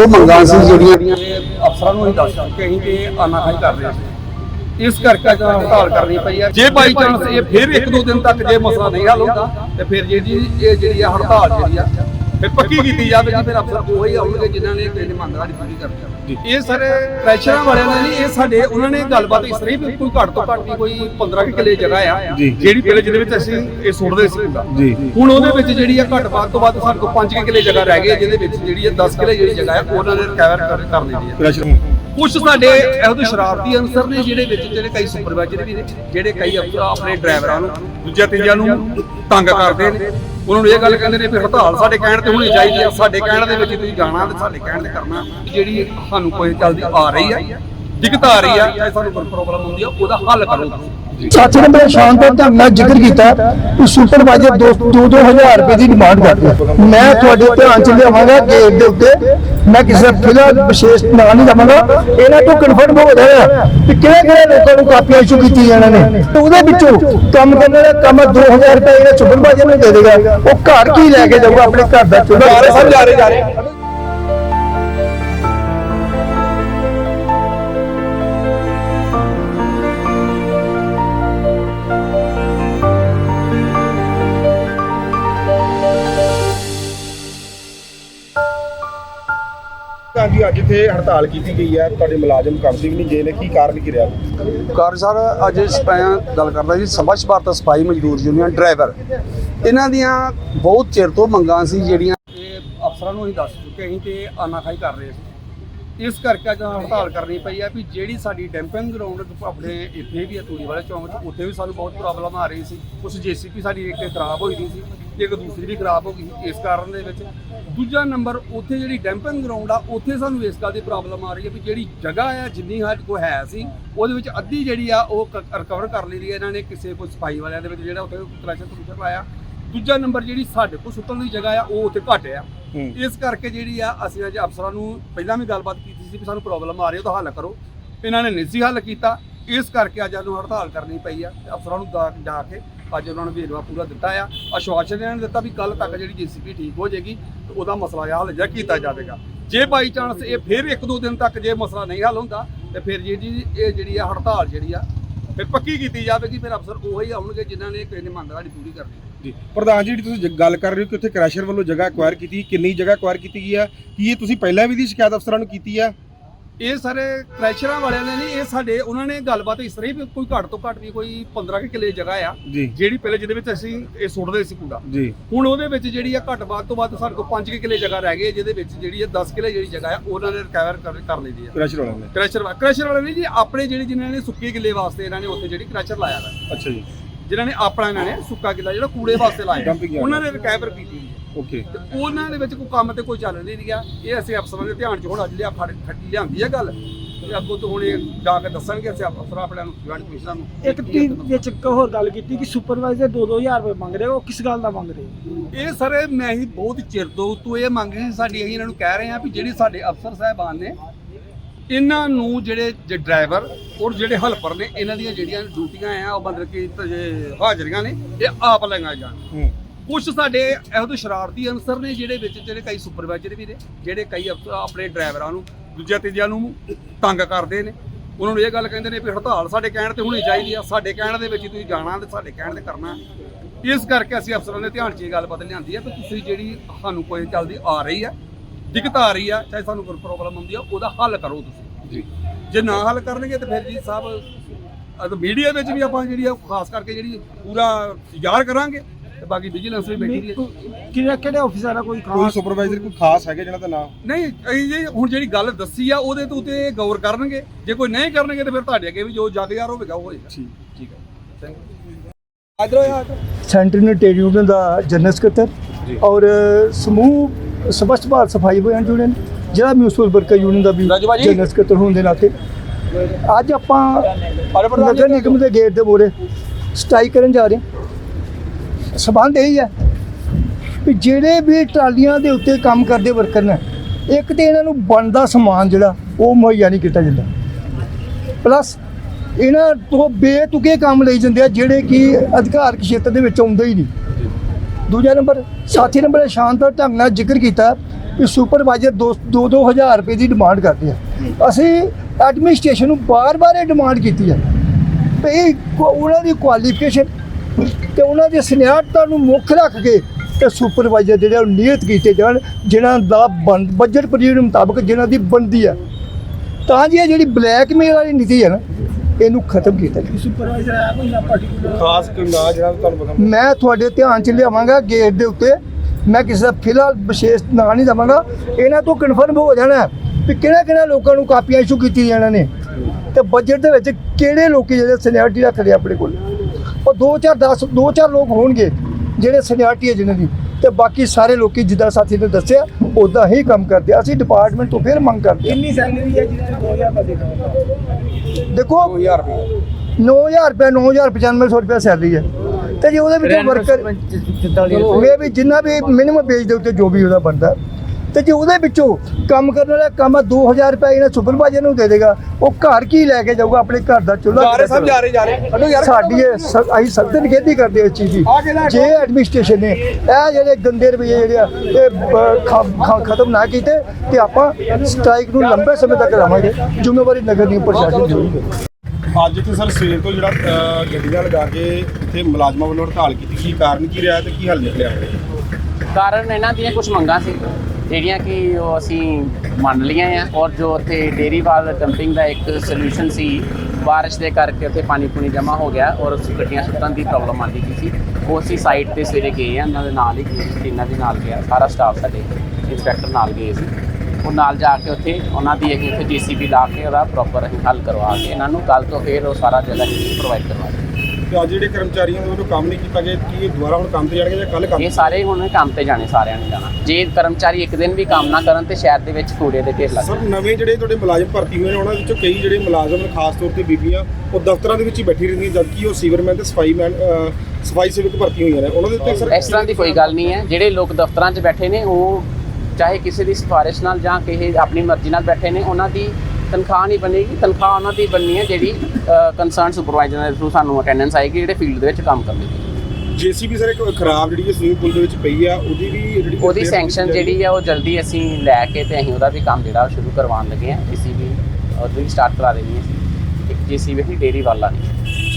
ਤੋਂ ਮੰਗਾਂ ਸੀ ਜਿਹੜੀਆਂ ਇਹ ਅਫਸਰਾਂ ਨੂੰ ਹੀ ਦੱਸ ਚੁੱਕੇ ਅਸੀਂ ਕਿ ਇਹ ਆਨਾਕਾਈ ਕਰ ਰਹੇ ਸੀ। ਇਸ ਕਰਕੇ ਅੱਜ ਹੜਤਾਲ ਕਰਨੀ ਪਈ ਹੈ ਜੇ ਬਾਈ ਚਾਂਸ ਇਹ ਫਿਰ ਇੱਕ ਦੋ ਦਿਨ ਤੱਕ ਜੇ ਮਸਲਾ ਨਹੀਂ ਹੱਲ ਹੁੰਦਾ ਤੇ ਫਿਰ ਜਿਹੜੀ ਇਹ ਜਿਹੜੀ ਆ ਹੜਤਾਲ ਜਿਹੜੀ ਆ ਫਿਰ ਪੱਕੀ ਕੀਤੀ ਜਾਵੇਗੀ। ਫਿਰ ਅਫਸਰ ਉਹੀ ਆਉਣਗੇ ਜਿਨ੍ਹਾਂ ਨੇ ਕਿਸੇ ਮੰਗ ਸਾਡੀ ਪੂਰੀ ਕਰਨੀ ਆ ਇਹ ਸਾਰੇ ਪ੍ਰੈਸ਼ਰਾਂ ਵਾਲਿਆਂ ਨੇ ਨਹੀਂ ਇਹ ਸਾਡੇ ਉਹਨਾਂ ਨੇ ਗੱਲਬਾਤ ਇਸ ਤਰ੍ਹਾਂ ਹੀ ਵੀ ਕੋਈ ਘੱਟ ਤੋਂ ਘੱਟ ਵੀ ਕੋਈ 15 ਕੁ ਕਿੱਲੇ ਜਗ੍ਹਾ ਆ। ਜਿਹੜੀ ਪਹਿਲੇ ਜਿਹਦੇ ਵਿੱਚ ਅਸੀਂ ਇਹ ਸੁੱਟਦੇ ਸੀ। ਜੀ। ਹੁਣ ਉਹਦੇ ਵਿੱਚ ਜਿਹੜੀ ਆ ਘੱਟ ਵੱਧ ਤੋਂ ਵੱਧ ਸਾਡੇ ਕੋਲ 5 ਕਿੱਲੇ ਜਗ੍ਹਾ ਰਹਿ ਗਈ ਜਿਹਦੇ ਵਿੱਚ ਜਿਹੜੀ ਆ 10 ਕਿੱਲੇ ਜਿਹੜੀ ਜਗ੍ਹਾ ਹੈ ਉਹਨਾਂ ਨੇ ਰਿਕਵਰ ਕਰ ਲਈ ਹੈ। ਪ੍ਰੈਸ਼ਰ ਕੁਝ ਸਾਡੇ ਇਹੋ ਜਿਹੇ ਸ਼ਰਾਰਤੀ ਅਨਸਰ ਨੇ ਜਿਹੜੇ ਵਿੱਚ ਜਿਹੜੇ ਕਈ ਸੁਪਰਵਾਈਜ਼ਰ ਵੀ ਨੇ ਜਿਹੜੇ ਕਈ ਅਫਸਰ ਆਪਣੇ ਡਰਾਈਵਰਾਂ ਨੂੰ ਦੂਜਿਆਂ ਤੀਜਿਆਂ ਨੂੰ ਤੰਗ ਕਰਦੇ ਨੇ। ਉਹਨਾਂ ਨੂੰ ਇਹ ਗੱਲ ਕਹਿੰਦੇ ਨੇ ਵੀ ਹੜਤਾਲ ਸਾਡੇ ਕਹਿਣ ਤੇ ਹੋਣੀ ਚਾਹੀਦੀ ਆ ਸਾਡੇ ਕਹਿਣ ਦੇ ਵਿੱਚ ਤੁਸੀਂ ਜਾਣਾ ਤੇ ਸਾਡੇ ਕਹਿਣ ਤੇ ਕਰਨਾ। ਜਿਹੜੀ ਸਾਨੂੰ ਕੋਈ ਚੱਲਦੀ ਆ ਰਹੀ ਆ ਦਿੱਕਤ ਆ ਰਹੀ ਆ ਜਾਂ ਸਾਨੂੰ ਕੋਈ ਪ੍ਰੋਬਲਮ ਹੁੰਦੀ ਆ ਉਹਦਾ ਹੱਲ ਕਰੋ ਤੁਸੀਂ ਨੇ ਬੜੇ ਸ਼ਾਨਦਾਰ ਢੰਗ ਨਾਲ ਜ਼ਿਕਰ ਕੀਤਾ। ਕਿ ਸੁਪਰਵਾਈਜ਼ਰ 2-2000 ਰੁਪਏ ਦੀ ਡਿਮਾਂਡ ਕਰਦਾ ਮੈਂ ਤੁਹਾਡੇ ਧਿਆਨ ਚ ਲਿਆਵਾਂਗਾ ਗੇਟ ਦੇ ਉੱਤੇ। ਮੈਂ ਕਿਸੇ ਫਿਲਹਾਲ ਵਿਸ਼ੇਸ਼ ਨਾਂ ਨਹੀਂ ਲਵਾਂਗਾ। ਇਹਨਾਂ ਤੋਂ ਕਨਫਰਮ ਹੋ ਰਿਹਾ ਕਿ ਕਿਹੜੇ ਕਿਹੜੇ ਲੋਕਾਂ ਨੂੰ ਕਾਪੀਆਂ ਇਸ਼ੂ ਕੀਤੀਆਂ ਇਹਨਾਂ ਨੇ। ਤੇ ਉਹਦੇ ਵਿੱਚੋਂ ਕੰਮ ਕਰਨ ਵਾਲਾ ਕੰਮ 2000 ਰੁਪਏ ਇਹਨੇ ਸੁਪਰਵਾਈਜ਼ਰ ਨੂੰ ਦੇ ਦੇਗਾ। ਉਹ ਘਰ ਕੀ ਲੈ ਕੇ ਜਾਊਗਾ ਆਪਣੇ ਘਰ ਦਾ ਚੁੱਲ੍ਹਾ ਸਭ ਜਾ ਰਹੇ ਜਾ ਰਹੇ। ਹਾਂਜੀ ਅੱਜ ਇੱਥੇ ਹੜਤਾਲ ਕੀਤੀ ਗਈ ਹੈ, ਤੁਹਾਡੇ ਮੁਲਾਜ਼ਮ ਕਰਦੇ ਵੀ ਨਹੀਂ ਗਏ ਨੇ, ਕੀ ਕਾਰਨ ਕੀ ਰਿਹਾ? ਕਾਰ ਸਰ, ਅੱਜ ਮੈਂ ਗੱਲ ਕਰਦਾ ਜੀ ਸਵੱਛ ਭਾਰਤ ਸਫ਼ਾਈ ਮਜ਼ਦੂਰ ਯੂਨੀਅਨ ਡਰਾਈਵਰ। ਇਹਨਾਂ ਦੀਆਂ ਬਹੁਤ ਚਿਰ ਤੋਂ ਮੰਗਾਂ ਸੀ ਜਿਹੜੀਆਂ ਇਹ ਅਫਸਰਾਂ ਨੂੰ ਹੀ ਦੱਸ ਚੁੱਕੇ ਅਸੀਂ ਕਿ ਆਨਾਖਾਈ ਕਰ ਰਹੇ ਸੀ। ਇਸ ਕਰਕੇ ਅੱਜ ਹੜਤਾਲ ਕਰਨੀ ਪਈ ਹੈ ਵੀ ਜਿਹੜੀ ਸਾਡੀ ਡੈਂਪਿੰਗ ਗਰਾਊਂਡ ਆਪਣੇ ਇੱਥੇ ਵੀ ਹੈ, ਤੂੜੀ ਵਾਲੇ ਚੌਂਕ 'ਚ, ਉੱਥੇ ਵੀ ਸਾਨੂੰ ਬਹੁਤ ਪ੍ਰੋਬਲਮ ਆ ਰਹੀ ਸੀ। ਉਸ ਜੀਸੀਪੀ ਸਾਡੀ ਇੱਕ ਖਰਾਬ ਹੋਈ ਦੀ ਸੀ। ਤੇ ਇੱਕ ਦੂਸਰੀ ਵੀ ਖਰਾਬ ਹੋ ਗਈ ਇਸ ਕਾਰਨ ਦੇ ਵਿੱਚ। ਦੂਜਾ ਨੰਬਰ ਉੱਥੇ ਜਿਹੜੀ ਡੈਂਪਿੰਗ ਗਰਾਊਂਡ ਆ ਉੱਥੇ ਸਾਨੂੰ ਇਸ ਗੱਲ ਦੀ ਪ੍ਰੋਬਲਮ ਆ ਰਹੀ ਹੈ ਵੀ ਜਿਹੜੀ ਜਗ੍ਹਾ ਆ ਜਿੰਨੀ ਸਾਡੇ ਕੋਲ ਹੈ ਸੀ ਉਹਦੇ ਵਿੱਚ ਅੱਧੀ ਜਿਹੜੀ ਆ ਉਹ ਰਿਕਵਰ ਕਰ ਲਈ ਦੀ ਹੈ। ਇਹਨਾਂ ਨੇ ਕਿਸੇ ਕੋਈ ਸਫ਼ਾਈ ਵਾਲਿਆਂ ਦੇ ਵਿੱਚ ਜਿਹੜਾ ਉੱਥੇ ਕ੍ਰੈਸ਼ਰ ਕ੍ਰੂਸ਼ਰ ਲਾਇਆ। ਦੂਜਾ ਨੰਬਰ ਜਿਹੜੀ ਸਾਡੇ ਕੋਲ ਸੁੱਟਣ ਦੀ ਜਗ੍ਹਾ ਆ ਉਹ ਉੱਥੇ ਘੱਟ ਆ। ਇਸ ਕਰਕੇ ਜਿਹੜੀ ਆ ਅਸੀਂ ਅੱਜ ਅਫਸਰਾਂ ਨੂੰ ਪਹਿਲਾਂ ਵੀ ਗੱਲਬਾਤ ਕੀਤੀ ਸੀ ਵੀ ਸਾਨੂੰ ਪ੍ਰੋਬਲਮ ਆ ਰਹੀ ਉਹਦਾ ਹੱਲ ਕਰੋ। ਇਹਨਾਂ ਨੇ ਨਹੀਂ ਸੀ ਹੱਲ ਕੀਤਾ। ਇਸ ਕਰਕੇ ਅੱਜ ਸਾਨੂੰ ਹੜਤਾਲ ਕਰਨੀ ਪਈ ਆ। ਅਫਸਰਾਂ ਨੂੰ ਜਾ ਕੇ ਅੱਜ ਉਹਨਾਂ ਨੂੰ ਵੇਰਵਾ ਪੂਰਾ ਦਿੱਤਾ ਆ। ਆਸ਼ਵਾਸਨ ਇਹਨਾਂ ਨੇ ਦਿੱਤਾ ਵੀ ਕੱਲ ਤੱਕ ਜਿਹੜੀ ਜੀਸੀਪੀ ਠੀਕ ਹੋ ਜਾਏਗੀ ਤੇ ਉਹਦਾ ਮਸਲਾ ਹੱਲ ਜਾ ਕੀਤਾ ਜਾਵੇਗਾ। ਜੇ ਬਾਈ ਚਾਂਸ ਇਹ ਫਿਰ ਇੱਕ ਦੋ ਦਿਨ ਤੱਕ ਜੇ ਮਸਲਾ ਨਹੀਂ ਹੱਲ ਹੁੰਦਾ, ਤੇ ਫਿਰ ਜੀ ਇਹ ਜਿਹੜੀ ਆ ਹੜਤਾਲ ਜਿਹੜੀ ਆ, ਫਿਰ ਪੱਕੀ ਕੀਤੀ ਜਾਵੇਗੀ, ਫਿਰ ਅਫਸਰ ਉਹੀ ਆਉਣਗੇ ਜਿਨ੍ਹਾਂ ਨੇ ਕਿਸੇ ਨੇ ਮੰਗ ਸਾਡੀ ਪੂਰੀ ਕਰਨੀ। ਹੈ ਜੀ। ਪ੍ਰਧਾਨ ਜੀ, ਜਿਹੜੀ ਤੁਸੀਂ ਗੱਲ ਕਰ ਰਹੇ ਹੋ ਕਿ ਉੱਥੇ ਕ੍ਰੈਸ਼ਰ ਵੱਲੋਂ ਜਗ੍ਹਾ ਐਕਵਾਇਰ ਕੀਤੀ, ਕਿੰਨੀ ਜਗ੍ਹਾ ਐਕਵਾਇਰ ਕੀਤੀ ਗਈ ਹੈ ਕੀ ਇਹ ਤੁਸੀਂ ਪਹਿਲਾਂ ਵੀ ਦੀ ਸ਼ਿਕਾਇਤ ਅਫਸਰਾਂ ਨੂੰ ਕੀਤੀ ਹੈ ਇਹ ਸਾਰੇ ਕ੍ਰੈਸ਼ਰਾਂ ਵਾਲਿਆਂ ਨੇ ਨਹੀਂ ਇਹ ਸਾਡੇ ਉਹਨਾਂ ਨੇ ਗੱਲਬਾਤ ਇਸ ਤਰ੍ਹਾਂ ਹੀ ਵੀ ਕੋਈ ਘੱਟ ਤੋਂ ਘੱਟ ਵੀ ਕੋਈ 15 ਕੁ ਕਿੱਲੇ ਜਗ੍ਹਾ ਆ ਜੀ। ਜਿਹੜੀ ਪਹਿਲੇ ਜਿਹਦੇ ਵਿੱਚ ਅਸੀਂ ਇਹ ਸੁੱਟਦੇ ਸੀ ਕੂੜਾ। ਜੀ। ਹੁਣ ਉਹਦੇ ਵਿੱਚ ਜਿਹੜੀ ਆ ਘੱਟ ਵੱਧ ਤੋਂ ਵੱਧ ਸਾਡੇ ਕੋਲ 5 ਕਿੱਲੇ ਜਗ੍ਹਾ ਰਹਿ ਗਈ ਹੈ, ਜਿਹਦੇ ਵਿੱਚ ਜਿਹੜੀ ਆ 10 ਕਿੱਲੇ ਜਿਹੜੀ ਜਗ੍ਹਾ ਆ ਉਹਨਾਂ ਨੇ ਰਿਕਵਰ ਕਰ ਕਰ ਲਈ ਦੀ ਆ। ਕ੍ਰੈਸ਼ਰ ਵਾਲਿਆਂ ਨੇ। ਕ੍ਰੈਸ਼ਰ ਵਾ ਕ੍ਰੈਸ਼ਰ ਵਾਲੇ ਨੇ ਜੀ ਆਪਣੇ ਜਿਹੜੇ ਜਿਨ੍ਹਾਂ ਨੇ ਸੁੱਕੇ ਕਿੱਲੇ ਵਾਸਤੇ ਇਹਨਾਂ ਨੇ ਉੱਥੇ ਜਿਹੜੀ ਕ੍ਰੈਸ਼ਰ ਲਾਇਆ ਵਾ। ਅੱਛਾ ਜੀ। ਜਿਨ੍ਹਾਂ ਨੇ ਆਪਣਾ ਇਹਨਾਂ ਨੇ ਸੁੱਕਾ ਕਿੱਲਾ ਜਿਹੜਾ ਕੂੜੇ ਵਾਸਤੇ ਲਾਇਆ। Dumping yard। ਉਹਨਾਂ ਨੇ ਰਿਕਵਰ ਕੀਤੀ ਹੋਈ ਹੈ। ਓਕੇ ਤੇ ਉਹਨਾਂ ਦੇ ਵਿੱਚ ਕੋਈ ਕੰਮ ਤੇ ਕੋਈ ਚੱਲ ਨਹੀਂ ਰਿਹਾ। ਇਹ ਅਸੀਂ ਅਫਸਰਾਂ ਦੇ ਧਿਆਨ 'ਚ ਹੁਣ ਅੱਜ ਲਿਆ ਫੜ ਖੱਟੀ ਲਿਆਂਦੀ ਹੈ ਗੱਲ। ਤੇ ਅੱਗੋਂ ਤੋਂ ਹੁਣ ਇਹ ਜਾ ਕੇ ਦੱਸਣਗੇ ਅਸੀਂ ਅਫਸਰ ਆਪਣਿਆਂ ਨੂੰ ਜੁਆਇੰਟ ਕਮਿਸ਼ਨਰ ਨੂੰ। ਇੱਕ ਤੀ ਵਿੱਚ ਇੱਕ ਹੋਰ ਗੱਲ ਕੀਤੀ ਕਿ ਸੁਪਰਵਾਈਜ਼ਰ 2-2000 ਰੁਪਏ ਮੰਗ ਰਹੇ ਉਹ ਕਿਸ ਗੱਲ ਦਾ ਮੰਗ ਰਹੇ ਇਹ ਸਰ ਮੈਂ ਹੀ ਬਹੁਤ ਚਿਰ ਤੋਂ ਤੋਂ ਇਹ ਮੰਗ ਰਹੀ ਸਾਡੀ ਅਸੀਂ ਇਹਨਾਂ ਨੂੰ ਕਹਿ ਰਹੇ ਹਾਂ ਵੀ ਜਿਹੜੀ ਸਾਡੇ ਅਫਸਰ ਸਾਹਿਬਾਨ ਨੇ ਇਹਨਾਂ ਨੂੰ ਜਿਹੜੇ ਜ- ਡਰਾਈਵਰ ਔਰ ਜਿਹੜੇ ਹੈਲਪਰ ਨੇ ਇਹਨਾਂ ਦੀਆਂ ਜਿਹੜੀਆਂ ਡਿਊਟੀਆਂ ਆ ਉਹ ਮਤਲਬ ਕਿ ਹਾਜ਼ਰੀਆਂ ਨੇ ਇਹ ਆਪ ਲਈਆਂ ਜਾਣ। ਹੂੰ। ਕੁਝ ਸਾਡੇ ਇਹੋ ਜਿਹੇ ਸ਼ਰਾਰਤੀ ਅਨਸਰ ਨੇ ਜਿਹੜੇ ਵਿੱਚ ਜਿਹੜੇ ਕਈ ਸੁਪਰਵਾਈਜ਼ਰ ਵੀ ਨੇ ਜਿਹੜੇ ਕਈ ਆਪਣੇ ਡਰਾਈਵਰਾਂ ਨੂੰ ਦੂਜਿਆਂ ਤੀਜਿਆਂ ਨੂੰ ਤੰਗ ਕਰਦੇ ਨੇ। ਉਹਨਾਂ ਨੂੰ ਇਹ ਗੱਲ ਕਹਿੰਦੇ ਨੇ ਵੀ ਹੜਤਾਲ ਸਾਡੇ ਕਹਿਣ ਤੇ ਹੋਣੀ ਚਾਹੀਦੀ ਆ ਸਾਡੇ ਕਹਿਣ ਦੇ ਵਿੱਚ ਤੁਸੀਂ ਜਾਣਾ ਤੇ ਸਾਡੇ ਕਹਿਣ ਤੇ ਕਰਨਾ। ਇਸ ਕਰਕੇ ਅਸੀਂ ਅਫਸਰਾਂ ਦੇ ਧਿਆਨ 'ਚ ਇਹ ਗੱਲ ਬਦਲ ਲਿਆਂਦੀ ਹੈ ਕਿ ਤੁਸੀਂ ਜਿਹੜੀ ਸਾਨੂੰ ਕੋਈ ਚੱਲਦੀ ਆ ਰਹੀ ਆ ਦਿੱਕਤ ਆ ਰਹੀ ਆ ਚਾਹੇ ਸਾਨੂੰ ਕੋਈ ਪ੍ਰੋਬਲਮ ਹੁੰਦੀ ਆ ਉਹਦਾ ਹੱਲ ਕਰੋ ਤੁਸੀਂ। ਜੀ। ਜੇ ਨਾ ਹੱਲ ਕਰਨਗੇ ਤੇ ਫਿਰ ਜੀ ਸਾਹਿਬ ਮੀਡੀਆ ਵਿੱਚ ਵੀ ਆਪਾਂ ਜਿਹੜੀ ਆ ਖਾਸ ਕਰਕੇ ਜਿਹੜੀ ਪੂਰਾ ਯਾਰ ਕਰਾਂਗੇ ਤੇ ਬਾਕੀ ਵਿਜੀਲੈਂਸ ਵੀ ਬੈਠੀ ਹੈ ਕਿਹੜੇ ਕਿਹੜੇ ਆਫਿਸਰ ਆ ਕੋਈ ਕੋਈ ਸੁਪਰਵਾਈਜ਼ਰ ਕੋਈ ਖਾਸ ਹੈਗਾ ਜਿਹਨਾਂ ਦਾ ਨਾਮ? ਨਹੀਂ ਅਸੀਂ ਜੀ ਹੁਣ ਜਿਹੜੀ ਗੱਲ ਦੱਸੀ ਆ ਉਹਦੇ ਤੋਂ ਤੇ ਗੌਰ ਕਰਨਗੇ। ਜੇ ਕੋਈ ਨਹੀਂ ਕਰਨਗੇ ਤੇ ਫਿਰ ਤੁਹਾਡੇ ਅੱਗੇ ਵੀ ਜੋ ਜਗਯਾਰ ਹੋਵੇਗਾ ਉਹ ਹੋਏਗਾ। ਠੀਕ। ਠੀਕ ਹੈ thank you centre unit union the general ਸਕੱਤਰ ਔਰ ਸਮੂਹ ਸਵੱਛ ਭਾਰਤ ਸਫ਼ਾਈ ਅਭਿਆਨ ਯੂਨੀਅਨ ਜਿਹੜਾ ਮਿਊਨਿਸਪਲ ਵਰਕਰ ਯੂਨੀਅਨ ਦਾ ਵੀ। ਜਨਰਲ ਸਕੱਤਰ ਹੋਣ ਦੇ ਨਾਤੇ। ਅੱਜ ਆਪਾਂ ਨਗਰ ਨਿਗਮ ਦੇ ਗੇਟ ਦੇ ਮੋਰੇ ਸਟ੍ਰਾਈਕ ਕਰਨ ਜਾ ਰਹੇ ਸਬੰਧ ਇਹ ਹੀ ਹੈ ਵੀ ਜਿਹੜੇ ਵੀ ਟਰਾਲੀਆਂ ਦੇ ਉੱਤੇ ਕੰਮ ਕਰਦੇ ਵਰਕਰ ਨੇ ਇੱਕ ਤੇ ਇਹਨਾਂ ਨੂੰ ਬਣਦਾ ਸਮਾਨ ਜਿਹੜਾ ਉਹ ਮੁਹੱਈਆ ਨਹੀਂ ਕੀਤਾ ਜਾਂਦਾ। ਪਲੱਸ ਇਹਨਾਂ ਤੋਂ ਬੇਤੁਕੇ ਕੰਮ ਲਈ ਜਾਂਦੇ ਆ ਜਿਹੜੇ ਕਿ ਅਧਿਕਾਰਕ ਖੇਤਰ ਦੇ ਵਿੱਚ ਆਉਂਦੇ ਹੀ ਨਹੀਂ। ਦੂਜਾ ਨੰਬਰ, ਸਾਥੀ ਨੰਬਰ ਸ਼ਾਨਦਾਰ ਢੰਗ ਨਾਲ ਜ਼ਿਕਰ ਕੀਤਾ ਵੀ ਸੁਪਰਵਾਈਜ਼ਰ 2 ਦੋ ਹਜ਼ਾਰ ਰੁਪਏ ਦੀ ਡਿਮਾਂਡ ਕਰਦੇ ਆ। ਅਸੀਂ ਐਡਮਿਨਿਸਟ੍ਰੇਸ਼ਨ ਨੂੰ ਬਾਰ-ਬਾਰ ਇਹ ਡਿਮਾਂਡ ਕੀਤੀ ਹੈ ਵੀ ਉਹਨਾਂ ਦੀ ਕੁਆਲੀਫਿਕੇਸ਼ਨ ਤੇ ਉਹਨਾਂ ਦੀ ਸਨਿਆਰਤਾ ਨੂੰ ਮੁੱਖ ਰੱਖ ਕੇ ਤੇ ਸੁਪਰਵਾਈਜ਼ਰ ਜਿਹੜੇ ਉਹ ਨਿਯਤ ਕੀਤੇ ਜਾਣ, ਜਿਨ੍ਹਾਂ ਦਾ ਬਣ- ਬਜਟ ਪੀਰੀਅਡ ਮੁਤਾਬਕ ਜਿਨ੍ਹਾਂ ਦੀ ਬਣਦੀ ਹੈ ਤਾਂ ਜੀ ਇਹ ਜਿਹੜੀ ਬਲੈਕਮੇਲ ਵਾਲੀ ਨੀਤੀ ਹੈ ਨਾ ਇਹਨੂੰ ਖਤਮ ਕੀਤਾ ਜਾਵੇ ਸੁਪਰਵਾਈਜ਼ਰ ਹੈ ਕੋਈ ਨਾ ਪਾਰਟਿਕੂਲਰ ਖਾਸ ਕੋਈ ਨਾਂ ਜਿਹੜਾ ਤੁਹਾਨੂੰ ਪਤਾ ਮੈਂ ਤੁਹਾਡੇ ਧਿਆਨ 'ਚ ਲਿਆਵਾਂਗਾ ਗੇਟ ਦੇ ਉੱਤੇ। ਮੈਂ ਕਿਸੇ ਦਾ ਫਿਲਹਾਲ ਵਿਸ਼ੇਸ਼ ਨਾਂ ਨਹੀਂ ਦਵਾਂਗਾ। ਇਹਨਾਂ ਤੋਂ ਕਨਫਰਮ ਹੋ ਜਾਣਾ ਵੀ ਕਿਹੜਾ ਕਿਹੜਾ ਲੋਕਾਂ ਨੂੰ ਕਾਪੀਆਂ ਇਸ਼ੂ ਕੀਤੀਆਂ ਇਹਨਾਂ ਨੇ। ਤੇ ਬਜਟ ਦੇ ਵਿੱਚ ਕਿਹੜੇ ਲੋਕੀ ਜਿਹੜੇ ਸੀਨੀਅਰਟੀ ਰੱਖਦੇ ਆਪਣੇ ਕੋਲ? ਉਹ 2 4 10 2 4 ਲੋਕ ਹੋਣਗੇ ਜਿਹੜੇ ਸੀਨੀਅਰਟੀ ਹੈ ਜਿਨ੍ਹਾਂ ਦੀ। ਤੇ ਬਾਕੀ ਸਾਰੇ ਲੋਕੀ ਜਿੱਦਾਂ ਸਾਥੀ ਨੇ ਦੱਸਿਆ ਉਦਾਂ ਹੀ ਕੰਮ ਕਰਦੇ ਆ। ਅਸੀਂ ਡਿਪਾਰਟਮੈਂਟ ਤੋਂ ਫਿਰ ਮੰਗ ਕਰਦੇ ਕਿੰਨੀ ਸੈਲਰੀ ਹੈ ਜਿਹਦੇ 2000 ਦਾ ਦੇਣਾ ਦੇਖੋ 2000 ਰੁਪਏ। 9000 ਰੁਪਏ 9995 ਰੁਪਏ ਸੈਲਰੀ ਹੈ। ਤੇ ਜੇ ਉਹਦੇ ਵਿੱਚ ਵਰਕਰ ਉਹ ਵੀ ਜਿੰਨਾ ਵੀ ਮਿਨੀਮਮ ਵੇਜ ਦੇ ਉੱਤੇ ਜੋ ਵੀ ਉਹਦਾ ਬਣਦਾ ਤੇ ਜੇ ਉਹਦੇ ਵਿੱਚੋਂ ਕੰਮ ਕਰਨ ਵਾਲਾ ਕੰਮ ਆ 2000 ਰੁਪਏ ਇਹਨਾਂ ਸੁਪਰਵਾਈਜ਼ਰ ਨੂੰ ਦੇ ਦੇਗਾ ਉਹ ਘਰ ਕੀ ਲੈ ਕੇ ਜਾਊਗਾ ਆਪਣੇ ਘਰ ਦਾ ਚੁੱਲ੍ਹਾ ਜਾ ਰਹੇ ਸਭ ਜਾ ਰਹੇ ਜਾ ਰਹੇ। ਅਡੋ ਯਾਰ ਸਾਡੀ ਇਹ ਸ- ਅਸੀਂ ਸਖਤ ਨਿਖੇਧੀ ਕਰਦੇ ਹਾਂ ਇਸ ਚੀਜ਼ ਦੀ। ਜੇ ਐਡਮਿਨਿਸਟ੍ਰੇਸ਼ਨ ਨੇ ਇਹ ਜਿਹੜੇ ਗੰਦੇ ਰਵਈਏ ਜਿਹੜੇ ਆ ਇਹ ਬ- ਖ- ਖ- ਖਤਮ ਨਾ ਕੀਤੇ ਤੇ ਆਪਾਂ ਸਟ੍ਰਾਈਕ ਨੂੰ ਲੰਬੇ ਸਮੇਂ ਤੱਕ ਲਾਵਾਂਗੇ ਜ਼ਿੰਮੇਵਾਰੀ ਨਗਰ ਨਿਗਮ ਪ੍ਰਸ਼ਾਸਨ ਦੀ ਹੋਊਗੀ। ਅੱਜ ਇੱਥੇ ਸਰ ਸਵੇਰ ਤੋਂ ਜਿਹੜਾ ਅ, ਗੱਡੀਆਂ ਲਗਾ ਕੇ ਇੱਥੇ ਮੁਲਾਜ਼ਮਾਂ ਵੱਲੋਂ ਹੜਤਾਲ ਕੀਤੀ ਕੀ ਕਾਰਨ ਕੀ ਰਿਹਾ ਤੇ ਕੀ ਹੱਲ ਨਿਕਲਿਆ? ਕਾਰਨ ਇਹਨਾਂ ਦੀਆਂ ਕੁਝ ਮੰਗਾਂ ਸੀ। ਜਿਹੜੀਆਂ ਕਿ ਉਹ ਅਸੀਂ ਮੰਨ ਲਈਆਂ ਆ ਔਰ ਜੋ ਉੱਥੇ ਡੇਰੀ ਵਾਲ ਡੰਪਿੰਗ ਦਾ ਇੱਕ ਸੋਲੂਸ਼ਨ ਸੀ, ਬਾਰਿਸ਼ ਦੇ ਕਰਕੇ ਉੱਥੇ ਪਾਣੀ ਪੂਣੀ ਜਮ੍ਹਾਂ ਹੋ ਗਿਆ ਔਰ ਉਸ ਗੱਡੀਆਂ ਸੁੱਟਣ ਦੀ ਪ੍ਰੋਬਲਮ ਆਉਂਦੀ ਸੀ। ਉਹ ਅਸੀਂ ਸਾਈਟ ਤੇ ਸਵੇਰੇ ਗਏ ਆ, ਉਹਨਾਂ ਦੇ ਨਾਲ ਹੀ ਗਏ ਸੀ ਇਹਨਾਂ ਦੇ ਨਾਲ ਗਿਆ, ਸਾਰਾ ਸਟਾਫ ਸਾਡੇ ਇੰਸਪੈਕਟਰ ਨਾਲ ਗਏ ਸੀ। ਉਹ ਨਾਲ ਜਾ ਕੇ ਉੱਥੇ ਉਹਨਾਂ ਦੀ ਅਸੀਂ ਉੱਥੇ ਜੀਸੀਬੀ ਲਾ ਕੇ ਉਹਦਾ ਪ੍ਰੋਪਰ ਅਸੀਂ ਹੱਲ ਕਰਵਾ ਕੇ ਇਹਨਾਂ ਨੂੰ ਕੱਲ ਤੋਂ ਫੇਰ ਉਹ ਸਾਰਾ ਜਗ੍ਹਾ ਜਿਹੜੀ ਪ੍ਰੋਵਾਈਡ ਕਰਵਾ ਤੇ ਅੱਜ ਜਿਹੜੇ ਕਰਮਚਾਰੀਆਂ ਵੱਲੋਂ ਕੰਮ ਨਹੀਂ ਕੀਤਾ ਗਿਆ ਕੀ ਇਹ ਦੁਬਾਰਾ ਹੁਣ ਕੰਮ ਤੇ ਜਾਣਗੇ ਜਾਂ ਕੱਲ ਕੰਮ ਇਹ ਸਾਰੇ ਹੁਣ ਕੰਮ ਤੇ ਜਾਣੇ ਸਾਰਿਆਂ ਨੇ ਜਾਣਾ। ਜੇ ਕਰਮਚਾਰੀ ਇੱਕ ਦਿਨ ਵੀ ਕੰਮ ਨਾ ਕਰਨ ਤੇ ਸ਼ਹਿਰ ਦੇ ਵਿੱਚ ਕੂੜੇ ਦੇ ਢੇਰ ਲੱਗ ਸਰ ਨਵੇਂ ਜਿਹੜੇ ਤੁਹਾਡੇ ਮੁਲਾਜ਼ਮ ਭਰਤੀ ਹੋਏ ਨੇ ਉਹਨਾਂ ਵਿੱਚੋਂ ਕਈ ਜਿਹੜੇ ਮੁਲਾਜ਼ਮ ਖਾਸ ਤੌਰ ਤੇ ਬੀਬੀਆਂ ਉਹ ਦਫ਼ਤਰਾਂ ਦੇ ਵਿੱਚ ਹੀ ਬੈਠੀ ਰਹਿੰਦੀਆਂ ਜਦਕਿ ਉਹ ਸੀਵਰਮੈਨ ਤੇ ਸਫਾਈਮੈਨ ਸਫ਼ਾਈ ਸੇਵਕ ਭਰਤੀ ਹੋਈਆਂ ਨੇ। ਉਹਨਾਂ ਦੇ ਉੱਤੇ ਸਰ ਇਸ ਤਰ੍ਹਾਂ ਦੀ ਕੋਈ ਗੱਲ ਨਹੀਂ ਹੈ। ਜਿਹੜੇ ਲੋਕ ਦਫ਼ਤਰਾਂ 'ਚ ਬੈਠੇ ਨੇ ਉਹ ਚਾਹੇ ਕਿਸੇ ਦੀ ਸਿਫਾਰਿਸ਼ ਨਾਲ ਜਾਂ ਕਿਸੇ ਆਪਣੀ ਮਰਜ਼ੀ ਨਾਲ ਬੈਠੇ ਨੇ ਉਹਨਾਂ ਦੀ ਤਨਖਾਹ ਨਹੀਂ ਬਣੇਗੀ ਤਨਖਾਹ ਉਹਨਾਂ ਦੀ ਬਣਨੀ ਹੈ ਜਿਹੜੀ ਕੰਸਰਨ ਸੁਪਰਵਾਈਜ਼ਰ ਦੇ ਥਰੂ ਸਾਨੂੰ ਅਟੈਂਡੈਂਸ ਆਏਗੀ ਜਿਹੜੇ ਫੀਲਡ ਦੇ ਵਿੱਚ ਕੰਮ ਕਰਦੇ ਨੇ। ਜੀਸੀਬੀ ਸਰ ਇੱਕ ਖਰਾਬ ਜਿਹੜੀ ਸਵਿਮਿੰਗ ਪੂਲ ਦੇ ਵਿੱਚ ਪਈ ਆ ਉਹਦੀ ਵੀ ਜਿਹੜੀ ਉਹਦੀ ਸੈਂਕਸ਼ਨ ਜਿਹੜੀ ਹੈ ਉਹ ਜਲਦੀ ਅਸੀਂ ਲੈ ਕੇ ਤੇ ਅਸੀਂ ਉਹਦਾ ਵੀ ਕੰਮ ਜਿਹੜਾ ਉਹ ਸ਼ੁਰੂ ਕਰਵਾਉਣ ਲੱਗੇ ਹਾਂ ਜੀਸੀਬੀ ਉਹਦੀ ਵੀ ਸਟਾਰਟ ਕਰਾ ਦੇਣੀ ਹੈ। ਇੱਕ ਜੀਸੀਬੀ ਹੀ ਡੇਰੀ ਵਾਲਾ ਨਹੀਂ।